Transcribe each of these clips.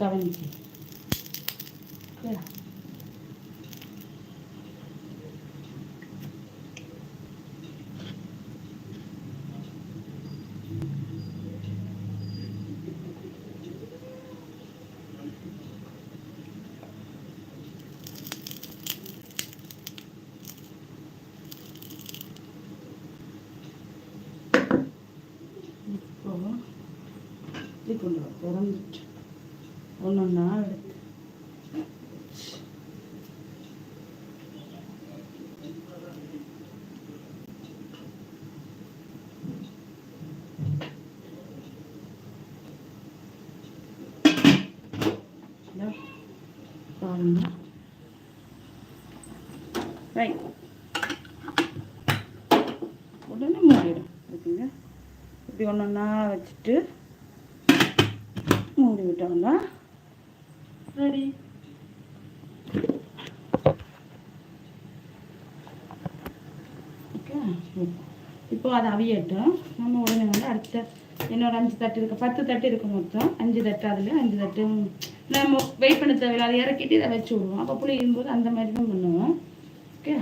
கவனிச்சு இப்போ இப்படி கொண்டு வா திறந்துட்டு ஒன்று ஒன்றா எடுத்து பாருங்க. ரைட் உடனே மூடிடும் ஓகேங்க இப்படி ஒன்று ஒன்றா வச்சுட்டு மூடி விட்டோம்னா? ரெடி ஓகே இப்போ அதை அவியட்டும். நம்ம உடனே வந்து அடுத்த இன்னொரு அஞ்சு தட்டு இருக்கு. பத்து தட்டு இருக்கு மொத்தம். அஞ்சு தட்டு அதில் அஞ்சு தட்டு நம்ம வெயிட் பண்ண தேவையில்ல. அதை இறக்கிட்டு இதை வச்சு விடுவோம். அப்போ புளியும் போது அந்த மாதிரி தான் பண்ணுவோம். ஓகே?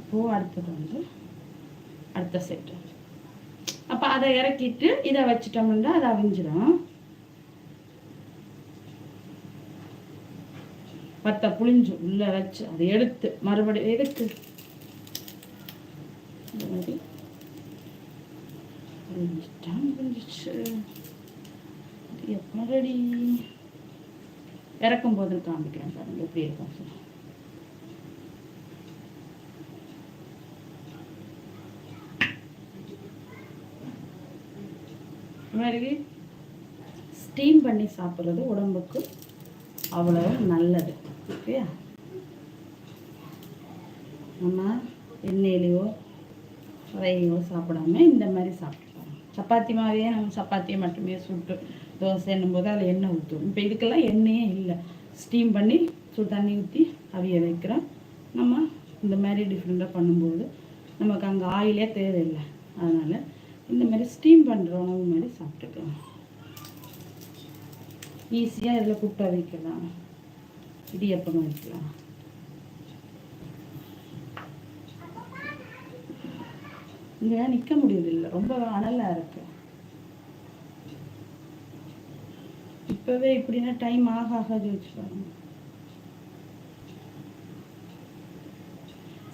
இப்போது அடுத்தது வந்து அடுத்த செட்டு அப்போ அதை இறக்கிட்டு இதை வச்சிட்டோம்னா அது அவிஞ்சிடும் பத்த புளிஞ்சு உள்ள வச்சு அதை எடுத்து மறுபடியும் எடுத்து இறக்கும் போது காமிக்கிறேன் பாருங்க எப்படி இருக்கும் சொல்லி மாதிரி ஸ்டீம் பண்ணி சாப்பிட்றது உடம்புக்கு அவ்வளோ நல்லது. ஓகேயா நம்ம எண்ணெயிலையோ ஃப்ரையோ சாப்பிடாம இந்த மாதிரி சாப்பிட்டுக்கலாம். சப்பாத்தி மாதிரியே நம்ம சப்பாத்தியை மட்டுமே சுட்டு தோசை என்னும்போது அதில் எண்ணெய் ஊற்றுவோம் இப்போ இதுக்கெல்லாம் எண்ணெயே இல்லை. ஸ்டீம் பண்ணி சுடு தண்ணி ஊற்றி அவிய வைக்கிறோம். நம்ம இந்த மாதிரி டிஃப்ரெண்ட்டாக பண்ணும்போது நமக்கு அங்கே ஆயிலே தேவையில்லை. அதனால் இந்த மாதிரி ஸ்டீம் பண்ணுற உணவு மாதிரி சாப்பிட்டுக்கலாம் ஈஸியாக இதில் கூப்பிட்டா வைக்கலாம். இடியப்பம் வைக்கலாம். இங்கே நிற்க முடியறதில்லை. ரொம்ப அனலாக இருக்கு. இப்போவே இப்படின்னா டைம் ஆக ஆகாது வச்சுக்கோங்க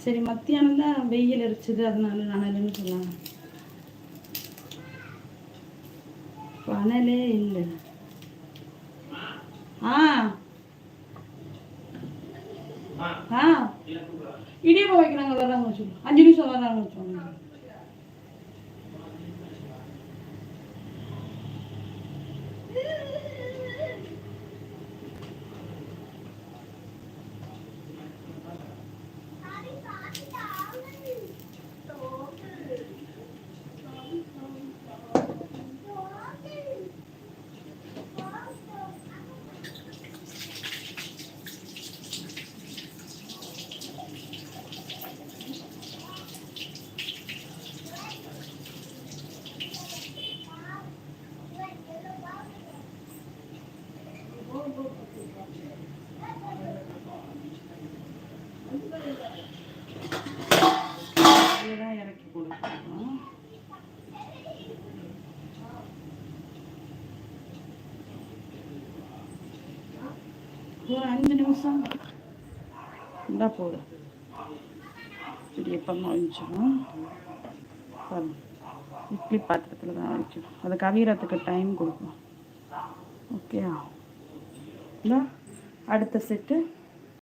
சரி மத்தியானம் தான் வெயில் அரிச்சது அதனால அனலுன்னு சொன்னாங்க பணலே இல்லை. ஆ. ஆ. இடியப்பா வைக்கிறாங்க வர்றாங்க சொல்லு அஞ்சு நிமிஷம் வர்றாங்க சொன்னாங்க இதெல்லாம் இறக்கி கொடுக்கணும். ஒரு அஞ்சு நிமிஷம். இருந்தால் போதும் இப்படி எப்போ வச்சிடும் பாருங்க. இட்லி பாத்திரத்தில் தான் வச்சிடும் அது கவியறதுக்கு டைம் கொடுக்கும். ஓகே அடுத்த செட்டு